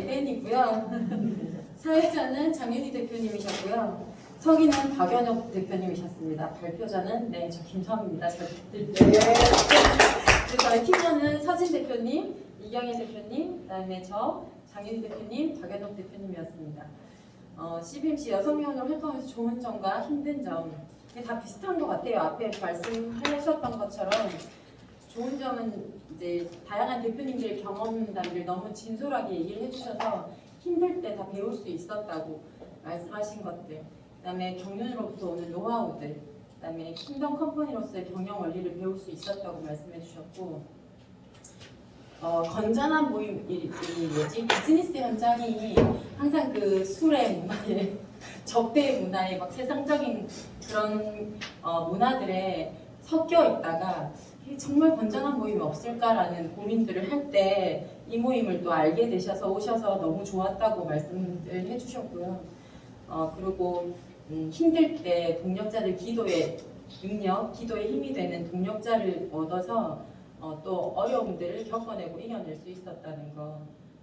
에덴이고요. 사회자는 장윤희 대표님이셨고요. 서기는 박연혁 대표님이셨습니다. 발표자는 네, 저 김성입니다. 잘. 그리고 저희 팀원은 서진 대표님, 이경희 대표님, 그다음에 저 장윤희 대표님, 박연혁 대표님이었습니다. 어, CBMC 여성위원으로 활동하면서 좋은 점과 힘든 점다 비슷한 것 같아요. 앞에 말씀하셨던 것처럼 좋은 점은 이제 다양한 대표님들 경험담들 너무 진솔하게 얘기를 해주셔서 힘들 때 다 배울 수 있었다고 말씀하신 것들 그다음에 경륜으로부터 오는 노하우들 그다음에 킹덤 컴퍼니로서의 경영 원리를 배울 수 있었다고 말씀해 주셨고 어, 건전한 모임 이, 이 뭐지? 비즈니스 현장이 항상 그 술의 문화에 적대 문화에 막 세상적인 그런 어, 문화들에 섞여 있다가 정말 건전한 모임이 없을까라는 고민들을 할 때 이 모임을 또 알게 되셔서 오셔서 너무 좋았다고 말씀을 해주셨고요. 어, 그리고 음, 힘들 때 동력자들 기도의 능력, 기도의 힘이 되는 동력자를 얻어서 어, 또 어려움들을 겪어내고 이겨낼 수 있었다는 거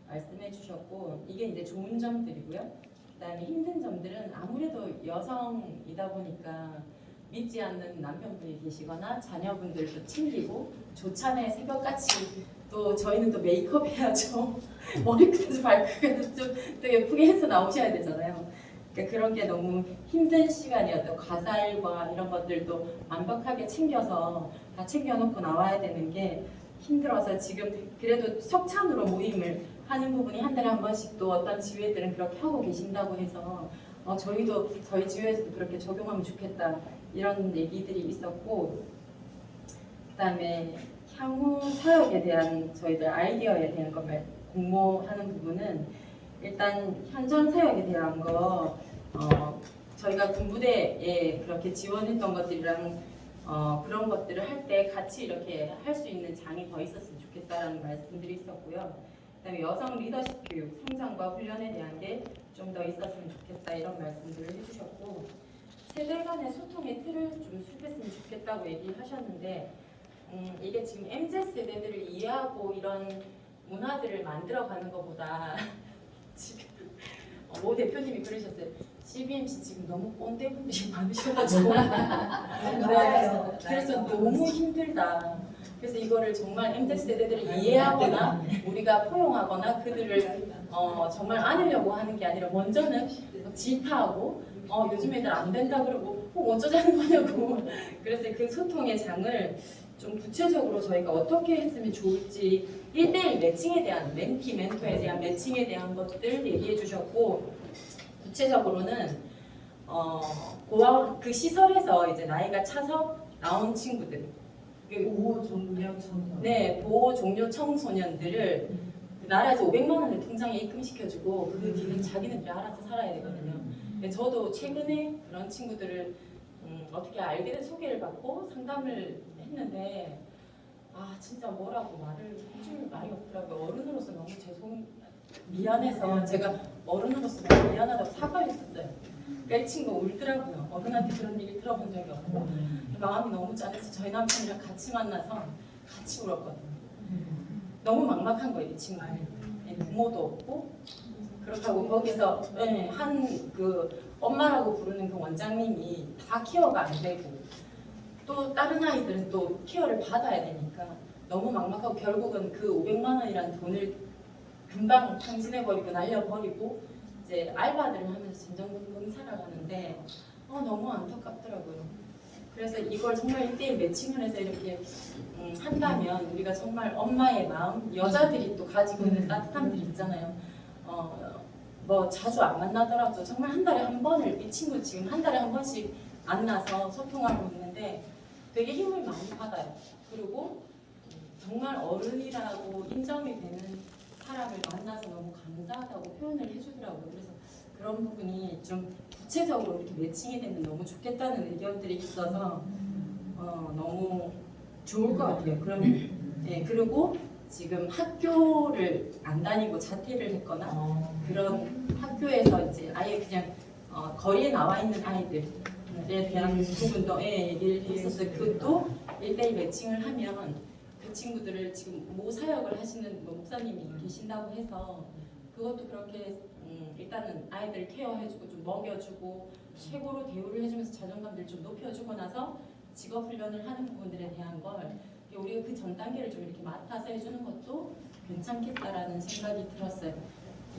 말씀해 주셨고 이게 이제 좋은 점들이고요. 그다음에 힘든 점들은 아무래도 여성이다 보니까 믿지 않는 남편분이 계시거나 자녀분들도 챙기고 조찬에 새벽같이 또 저희는 또 메이크업 해야죠. 머리끝에서 발끝까지 좀또 예쁘게 해서 나오셔야 되잖아요. 그러니까 그런 게 너무 힘든 시간이었던 가사일과 이런 것들도 완벽하게 챙겨서 다 챙겨놓고 나와야 되는 게 힘들어서 지금 그래도 석찬으로 모임을 하는 부분이 한 달에 한 번씩 또 어떤 지회들은 그렇게 하고 계신다고 해서 어, 저희도 저희 지회에서도 그렇게 적용하면 좋겠다 이런 얘기들이 있었고 그다음에 향후 사역에 대한 저희들 아이디어에 대한 것 말- 공모하는 부분은 일단 현장 사역에 대한 거 어, 저희가 군부대에 그렇게 지원했던 것들이랑 어, 그런 것들을 할 때 같이 이렇게 할 수 있는 장이 더 있었으면 좋겠다라는 말씀들이 있었고요. 그다음에 여성 리더십 교육, 성장과 훈련에 대한 게 좀 더 있었으면 좋겠다 이런 말씀들을 해주셨고 세대 간의 소통의 틀을 좀 수립했으면 좋겠다고 얘기하셨는데 음, 이게 지금 MZ 세대들을 이해하고 이런 문화들을 만들어가는 것보다 지금 어, 모 대표님이 그러셨어요. CBMC 지금 너무 꼰대 분들이 많으셔가지고 네, 그래서 너무 힘들다. 그래서 이거를 정말 MZ 세대들을 이해하거나 우리가 포용하거나 그들을 어, 정말 안으려고 하는 게 아니라 먼저는 질타하고 어, 요즘 애들 안 된다 그러고 어, 어쩌자는 거냐고. 그래서 그 소통의 장을 좀 구체적으로 저희가 어떻게 했으면 좋을지 1대1 매칭에 대한 멘티 멘토에 대한 매칭에 대한 것들 얘기해 주셨고 구체적으로는 어, 고아원 그 시설에서 이제 나이가 차서 나온 친구들 그 보호 종료 청소. 네, 보호 종료 청소년들을 그 나라에서 500만 원을 통장에 입금시켜주고 그 뒤는 자기네들이 알아서 살아야 되거든요. 근데 저도 최근에 그런 친구들을 음, 어떻게 알게 된 소개를 받고 상담을 했는데 아 진짜 뭐라고 말을 해줄 말이 없더라고요. 어른으로서 너무 죄송 미안해서 제가 어른으로서 너무 미안하다고 사과를 했었어요. 그러니까 이 친구 울더라고요. 어른한테 그런 얘기 들어본 적이 없고 마음이 너무 짠해서 저희 남편이랑 같이 만나서 같이 울었거든요. 너무 막막한 거예요, 이 친구. 예, 부모도 없고 그렇다고 거기서 예, 한그 엄마라고 부르는 그 원장님이 다 케어가 안 되고 또 다른 아이들은 또 케어를 받아야 되니까 너무 막막하고 결국은 그 500만 원이라는 돈을 금방 탕진해버리고 날려버리고 이제 알바들을 하면서 점점 살아가는데 어, 너무 안타깝더라고요. 그래서 이걸 정말 1대1 매칭을 해서 이렇게 음, 한다면 우리가 정말 엄마의 마음, 여자들이 또 가지고 있는 따뜻함들이 있잖아요. 어, 뭐 자주 안 만나더라도 정말 한 달에 한 번을 이 친구 지금 한 달에 한 번씩 만나서 소통하고 있는데 되게 힘을 많이 받아요. 그리고 정말 어른이라고 인정이 되는 사람을 만나서 너무 감사하다고 표현을 해주더라고요. 그래서 그런 부분이 좀 구체적으로 이렇게 매칭이 되면 너무 좋겠다는 의견들이 있어서 어, 너무 좋을 것 같아요. 그럼 예 그리고 지금 학교를 안 다니고 자퇴를 했거나 어. 그런 학교에서 이제 아예 그냥 어, 거리에 나와 있는 아이들에 대한 부분도 예, 얘기를 했었어요. 그것도 1대1 매칭을 하면 그 친구들을 지금 모 사역을 하시는 뭐 목사님이 계신다고 해서 그것도 그렇게 음, 일단은 아이들 케어해주고 좀 먹여주고 최고로 대우를 해주면서 자존감들 좀 높여주고 나서 직업 훈련을 하는 부분들에 대한 걸 우리가 그 전 단계를 좀 이렇게 맡아서 해주는 것도 괜찮겠다라는 생각이 들었어요.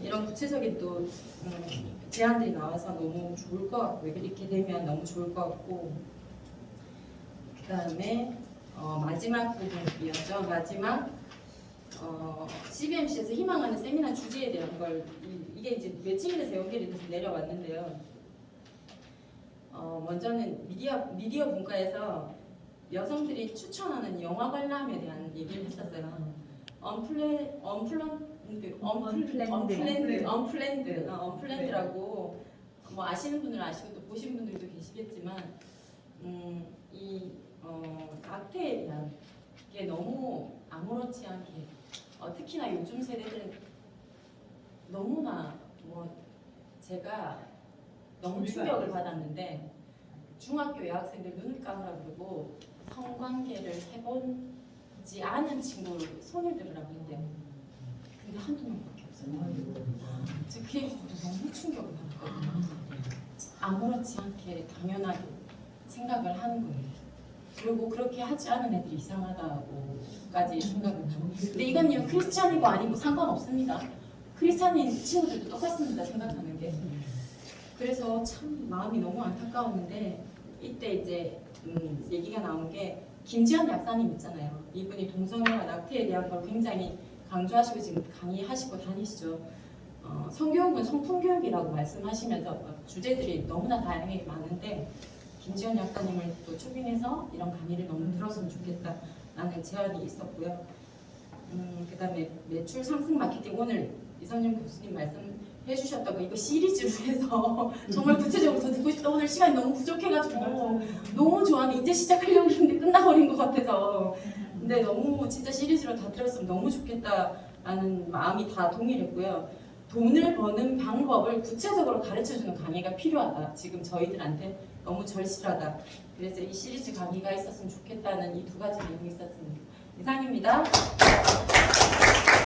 이런 구체적인 또 음, 제안들이 나와서 너무 좋을 것 같고 이렇게 되면 너무 좋을 것 같고. 그 다음에 어, 마지막 부분이었죠. 마지막 어, CBMC에서 희망하는 세미나 주제에 대한 걸 이, 게 이제 매칭돼서 연결이 돼서 내려왔는데요. 어, 먼저는 미디어 미디어 분과에서 여성들이 추천하는 영화 관람에 대한 얘기를 했었어요. 언플레 언플런드 언플 언플랜드. 언플랜드 언플랜드 어, 언플랜드라고 뭐 아시는 분들은 아시고 또 보신 분들도 계시겠지만 음, 이 어, 낙태에 대한 게 너무 아무렇지 않게 어, 특히나 요즘 세대들은 너무나 뭐 제가 너무 충격을 안 받았는데 중학교 여학생들 눈을 감으라 그러고 성관계를 해본지 않은 친구를 손을 들으라고 했대요. 근데 한두 명밖에 없어요. 저 그게 너무 충격을 받았거든요. 아무렇지 않게 당연하게 생각을 하는 거예요. 그리고 그렇게 하지 않은 애들이 이상하다고까지 생각을 해요. 근데 이건요 크리스찬이고 아니고 상관없습니다. 크리스찬인 친구들도 똑같습니다 생각하는 게. 그래서 참 마음이 너무 안타까웠는데 이때 이제 음, 얘기가 나온 게 김지현 약사님 있잖아요. 이분이 동성애와 낙태에 대한 걸 굉장히 강조하시고 지금 강의하시고 다니시죠. 어, 성교육은 성품교육이라고 말씀하시면서 주제들이 너무나 다양하게 많은데 김지현 약사님을 또 초빙해서 이런 강의를 너무 들었으면 좋겠다라는 제안이 있었고요. 음, 그 다음에 매출 상승 마케팅 오늘 이선영 교수님 말씀해 주셨던 거 이거 시리즈로 해서 정말 구체적으로 더 듣고 싶다 오늘 시간이 너무 부족해가지고 너무 좋아하는 이제 시작하려고 했는데 끝나버린 것 같아서 근데 너무 진짜 시리즈로 다 들었으면 너무 좋겠다라는 마음이 다 동일했고요. 돈을 버는 방법을 구체적으로 가르쳐주는 강의가 필요하다. 지금 저희들한테 너무 절실하다. 그래서 이 시리즈 강의가 있었으면 좋겠다는 이 두 가지 내용이 있었습니다. 이상입니다.